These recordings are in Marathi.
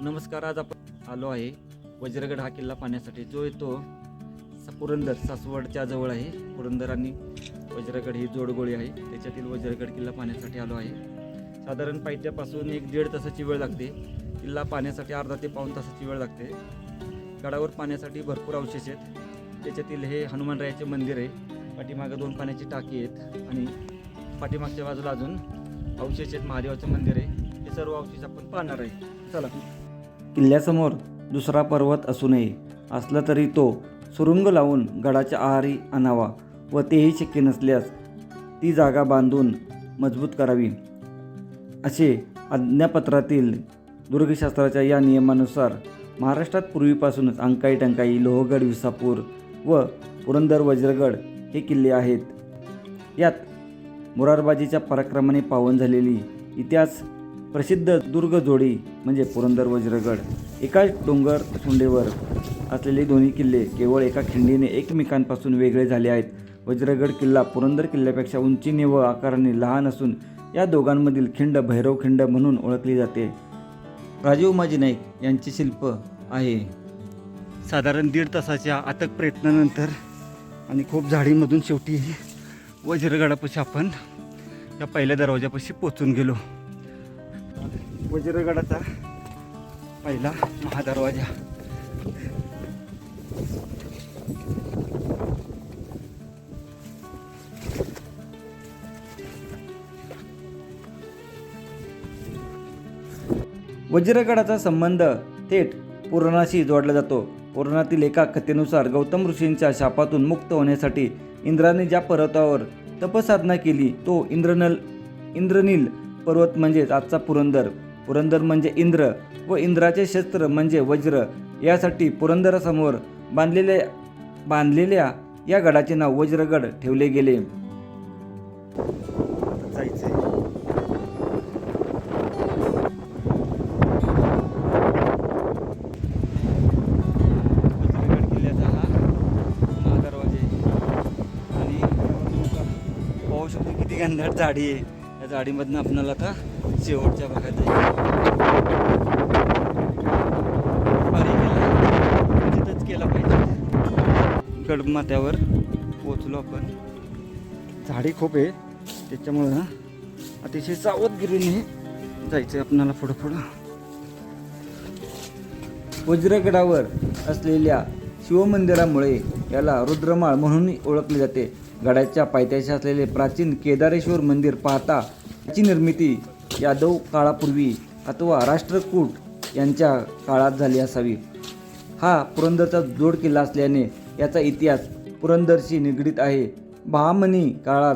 नमस्कार आज आपण आलो आहे वज्रगड हा किल्ला पाहण्यासाठी. जो येतो स- पुरंदर सासवडच्या जवळ आहे. पुरंदर आणि वज्रगड ही जोडगोळी आहे. त्याच्यातील वज्रगड किल्ला पाहण्यासाठी आलो आहे. साधारण पायथ्यापासून एक दीड तासाची वेळ लागते. किल्ला पाहण्यासाठी अर्धा ते पाऊण तासाची वेळ लागते. गडावर पाण्यासाठी भरपूर अवशेष आहेत. त्याच्यातील हे हनुमानरायाचे मंदिर आहे. पाठीमागं दोन पाण्याची टाकी आहेत आणि पाठीमागच्या बाजूला अजून अवशेष आहेत. महादेवाचं मंदिर आहे. हे सर्व अवशेष आपण पाहणार आहे. चला. किल्ल्यासमोर दुसरा पर्वत असू नये. असला तरी तो सुरुंग लावून गडाच्या आहारी आणावा व तेही शक्य नसल्यास ती जागा बांधून मजबूत करावी. असे आज्ञापत्रातील दुर्गशास्त्राच्या या नियमानुसार महाराष्ट्रात पूर्वीपासूनच अंकाई टंकाई लोहगड विसापूर व पुरंदर वज्रगड हे किल्ले आहेत. यात मुरारबाजीच्या पराक्रमाने पावन झालेली इतिहास प्रसिद्ध दुर्ग जोडी म्हणजे पुरंदर वज्रगड एकाच डोंगर सुंडेवर असलेले दोन्ही किल्ले केवळ एका खिंडीने एकमेकांपासून वेगळे झाले आहेत. वज्रगड किल्ला पुरंदर किल्ल्यापेक्षा उंचीने व आकाराने लहान असून या दोघांमधील खिंड भैरव खिंड म्हणून ओळखली जाते. राजीव माजी नाईक यांचे शिल्प आहे. साधारण दीड तासाच्या अथक प्रयत्नानंतर आणि खूप झाडीमधून शेवटी वज्रगडापाशी आपण या पहिल्या दरवाजापाशी पोचून गेलो. वज्रगडाचा पहिला महादरवाजा. वज्रगडाचा संबंध थेट पुराणाशी जोडला जातो. पुराणातील एका कथेनुसार गौतम ऋषींच्या शापातून मुक्त होण्यासाठी इंद्राने ज्या पर्वतावर तपसाधना केली तो इंद्रनल इंद्रनील पर्वत म्हणजेच आजचा पुरंदर. पुरंदर म्हणजे इंद्र व इंद्राचे शस्त्र म्हणजे वज्र. यासाठी पुरंदरासमोर बांधलेले बांधलेल्या या गडाचे नाव वज्रगड ठेवले गेले. वज्रगड हा आणि पाहू शकतो किती घनदाट झाडी आहे. या झाडीमधनं आपल्याला आता शेवटच्या भागात जायचं. केला. तिथंच केला पाहिजे. गडमाथ्यावर पोचलो आपण. झाडी खूप आहे. त्याच्यामुळं ना अतिशय सावधगिरीने जायचं आहे आपणाला पुढं पुढं. वज्रगडावर असलेल्या शिवमंदिरामुळे याला रुद्रमाळ म्हणून ओळखले जाते. गडाच्या पायथ्याशी असलेले प्राचीन केदारेश्वर मंदिर पाहता याची निर्मिती यादव काळापूर्वी अथवा राष्ट्रकूट यांच्या काळात झाली असावी. हा पुरंदरचा जोड किल्ला असल्याने याचा इतिहास पुरंदरशी निगडीत आहे. बहामनी काळात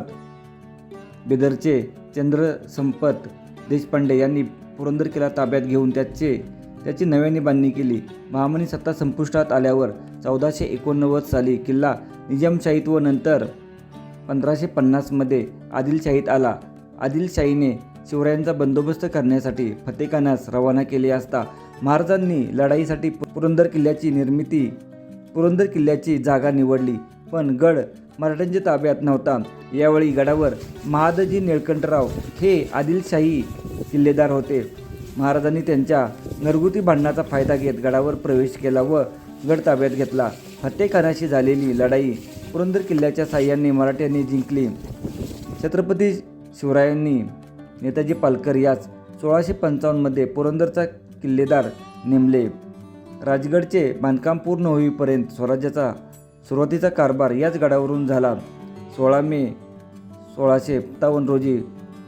बिदरचे चंद्रसंपत देशपांडे यांनी पुरंदर किल्ला ताब्यात घेऊन त्याचे त्याची नव्याने बांधणी केली. महामनी सत्ता संपुष्टात आल्यावर चौदाशे एकोणनव्वद साली किल्ला निजामशाहीत व नंतर पंधराशे पन्नासमध्ये आदिलशाहीत आला. आदिलशाहीने शिवरायांचा बंदोबस्त करण्यासाठी फतेखानास रवाना केले असता महाराजांनी लढाईसाठी पुरंदर किल्ल्याची निर्मिती पुरंदर किल्ल्याची जागा निवडली. पण गड मराठ्यांच्या ताब्यात नव्हता. यावेळी गडावर महादजी निळकंठराव हे आदिलशाही किल्लेदार होते. महाराजांनी त्यांच्या घरगुती भांडणाचा फायदा घेत गडावर प्रवेश केला व गड ताब्यात घेतला. फतेखानाशी झालेली लढाई पुरंदर किल्ल्याच्या साह्याने मराठ्यांनी जिंकली. छत्रपती शिवरायांनी नेताजी पालकर याच सोळाशे पंचावन्नमध्ये पुरंदरचा किल्लेदार नेमले. राजगडचे बांधकाम पूर्ण होईपर्यंत स्वराज्याचा सुरुवातीचा कारभार याच गडावरून झाला. सोळा मे सोळाशे सत्तावन्न रोजी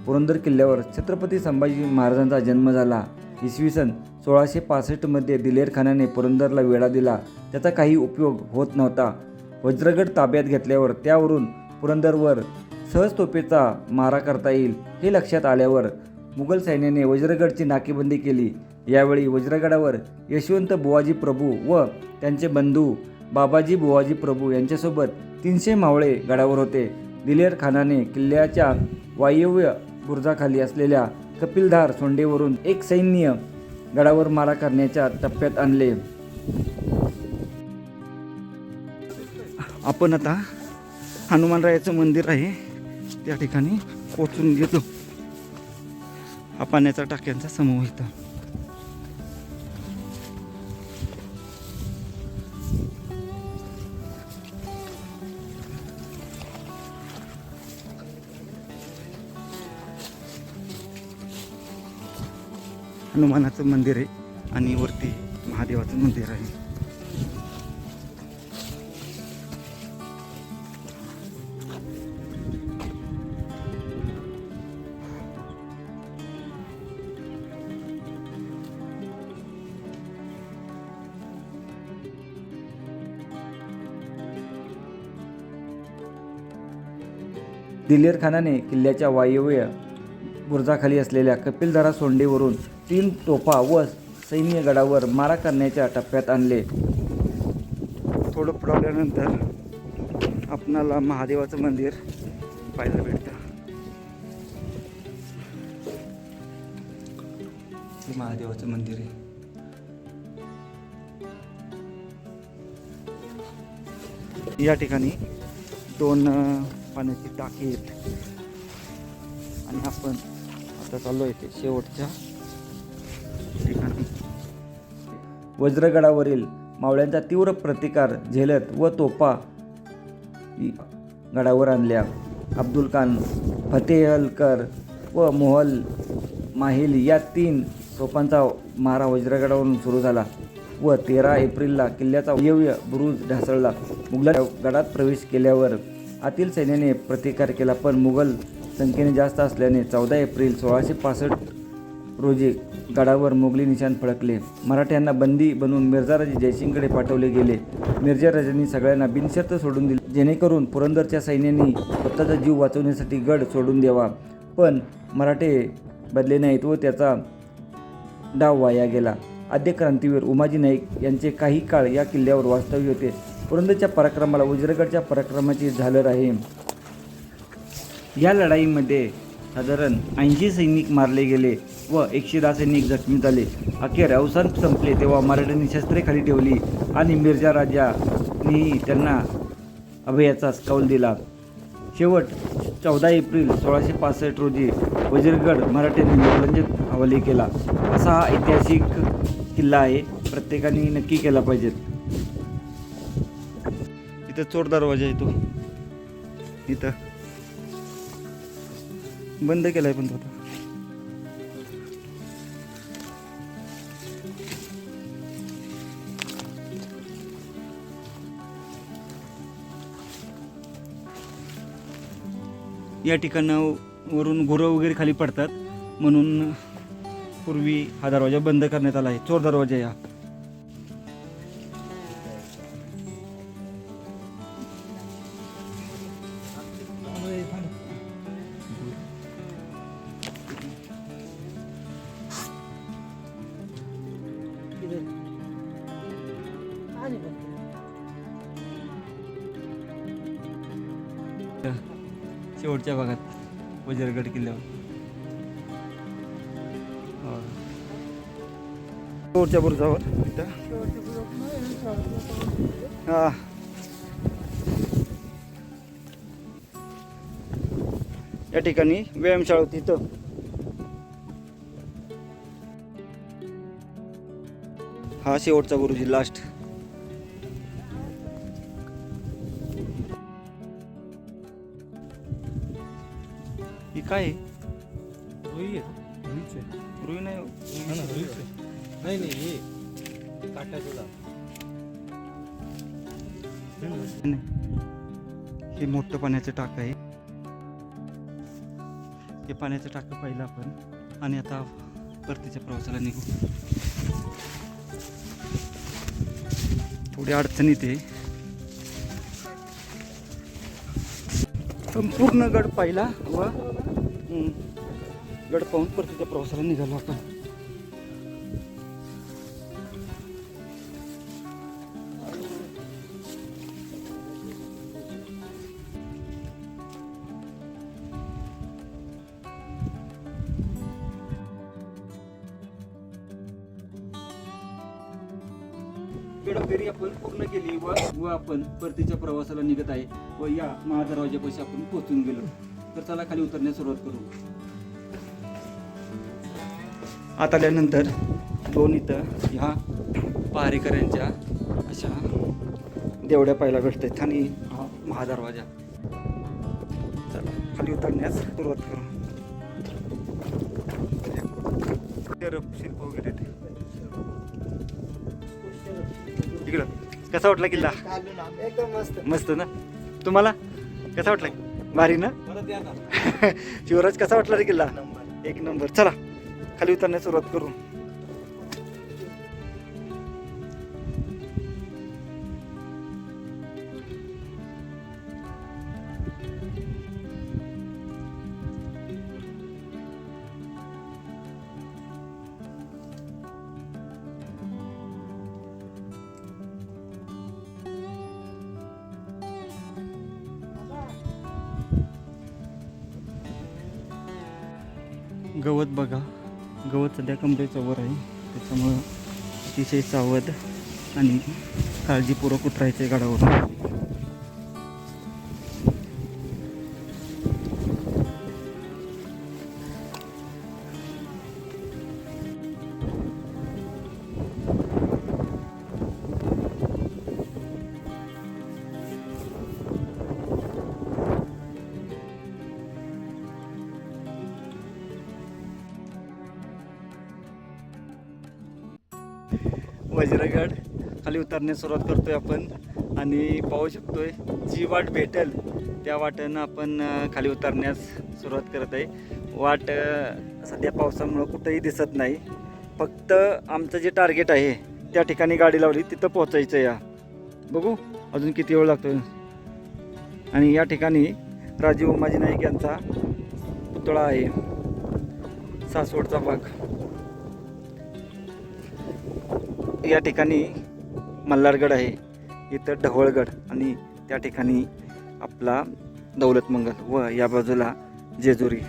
पुरंदर किल्ल्यावर छत्रपती संभाजी महाराजांचा जन्म झाला. इसवी सन सोळाशे पासष्टमध्ये दिलेर खानाने पुरंदरला वेढा दिला. त्याचा काही उपयोग होत नव्हता. वज्रगड ताब्यात घेतल्यावर त्यावरून पुरंदरवर सहज तोफेचा मारा करता येईल हे लक्षात आल्यावर मुघल सैन्याने वज्रगडची नाकेबंदी केली. यावेळी वज्रगडावर यशवंत बुवाजी प्रभू व त्यांचे बंधू बाबाजी बुवाजी प्रभू यांच्यासोबत तीनशे मावळे गडावर होते. दिलेर खानाने किल्ल्याच्या वायव्य बुर्जाखाली असलेल्या कपिलधार सोंडेवरून एक सैन्य गडावर मारा करण्याच्या टप्प्यात आणले. आपण आता हनुमानरायाचं मंदिर आहे. त्या ठिकाणी पोचून घेतो. हा पाण्याचा टाक्यांचा समूह इथं. हनुमानाचं मंदिर आहे आणि वरती महादेवाचं मंदिर आहे. दिलेर खानाने किल्ल्याच्या वायव्य बुरुजाखाली असलेल्या कपिलधारा सोंडेवरून तीन तोफा व सैन्य गडावर मारा करण्याच्या टप्प्यात आणले. थोडं पुढं आल्यानंतर आपणाला महादेवाचं मंदिर पाहायला भेटतं. हे महादेवाचं मंदिर आहे. या ठिकाणी दोन पाण्याची टाकी आणि आपण आता चाललो आहे ते शेवटच्या ठिकाणी. वज्रगडावरील मावळ्यांचा तीव्र प्रतिकार झेलत व तोपा गडावर आणल्या. अब्दुल खान फतेहलकर व मोहल माहिल या तीन तोफांचा मारा वज्रगडावरून सुरू झाला व तेरा एप्रिलला किल्ल्याचा वायव्य बुरुज ढासळला. मुघला गडात प्रवेश केल्यावर आतील सैन्याने प्रतिकार केला पण मुघल संख्येने जास्त असल्याने चौदा एप्रिल सोळाशे पासष्ट रोजी गडावर मुघली निशाण फडकले. मराठ्यांना बंदी बनवून मिर्झाराजे जयसिंगकडे पाठवले गेले. मिर्झा राजांनी सगळ्यांना बिनशर्त सोडून दिले जेणेकरून पुरंदरच्या सैन्यांनी स्वतःचा जीव वाचवण्यासाठी गड सोडून द्यावा. पण मराठे बदले नाहीत व त्याचा डाव वाया गेला. आद्य क्रांतीवीर उमाजी नाईक यांचे काही काळ या किल्ल्यावर वास्तव्य होते. पुरंदरच्या पराक्रमाला उजरगडच्या पराक्रमाची झालर आहे या लढाईमध्ये साधारण ऐंशी सैनिक मारले गेले व एकशे दहा सैनिक जखमी झाले. अखेर अवसान संपले तेव्हा मराठ्यांनी शस्त्रे खाली ठेवली आणि मिर्झा राजानी त्यांना अभयाचा कौल दिला. शेवट चौदा एप्रिल सोळाशे पासष्ट रोजी वजीरगड मराठ्यांनी निर्लंजित हवाली केला. असा हा ऐतिहासिक किल्ला आहे. प्रत्येकाने नक्की केला पाहिजेत इथं चोर दरवाजा आहे तो. इथं. बंद केलाय पण तो आता. या ठिकाणावरून गुरं वगैरे खाली पडतात. म्हणून पूर्वी हा दरवाजा बंद करण्यात आला आहे. चोर दरवाजा या शेवटच्या भागात वजरगड किल्ल्यावर. शेवटच्या बुरुजावर. हा. या ठिकाणी व्यायामशाळा होती इथं. हा शेवटचा गुरुजी लास्ट ही काय आहे? रुई आहे. रुईच आहे. रुई नाही हा ना रुईच आहे. नाही नाही हे काट्याचं झाड नाही. हे मोठं पाण्याचं टाक आहे. हे पाण्याचं टाकं पाहिलं आपण. आणि आता परतीच्या प्रवासाला निघू. थोडी अडचणीत आहे संपूर्ण गड पाहिला. व. गड पाहून परतीच्या प्रवासाला निघालो आपण. गडफेरी आपण पूर्ण केली व व आपण परतीच्या प्रवासाला निघत आहे व या महादरवाजापाशी आपण पोहोचून गेलो. तर चला खाली उतरण्यास सुरुवात करू. आत आल्यानंतर दोन इथं ह्या पहारेकऱ्यांच्या अशा देवड्या पाहायला भेटतात आणि हा महादरवाजा. चला खाली उतरण्यास सुरुवात करू. शिल्प वगैरे इकडं. कसा वाटला किल्ला? एकदम मस्त मस्त ना? तुम्हाला? कसा वाटला? भारी ना ना? शिवराज कसा वाटला रे किल्ला? एक नंबर. चला खाली उतरण्यास सुरुवात करू. गवत बघा. गवत सध्या कमरेच्या वर आहे. त्याच्यामुळं अतिशय सावध आणि काळजीपूर्वक उतरायचं आहे गडावर. वज्रगड. खाली उतरण्यास सुरुवात करतोय आपण आणि पाहू शकतोय जी वाट भेटेल त्या वाटेनं आपण खाली उतरण्यास सुरुवात करत आहे. वाट सध्या पावसामुळं कुठंही दिसत नाही. फक्त आमचं जे टार्गेट आहे त्या ठिकाणी गाडी लावली तिथं पोहोचायचं या. बघू अजून किती वेळ लागतो आणि या ठिकाणी राजीव उमाजी नाईक यांचा पुतळा आहे सासवडचा भाग. या ठिकाणी मल्हारगड आहे. इथं ढवळगड आणि त्या ठिकाणी आपला दौलत मंगल व या बाजूला जेजुरी.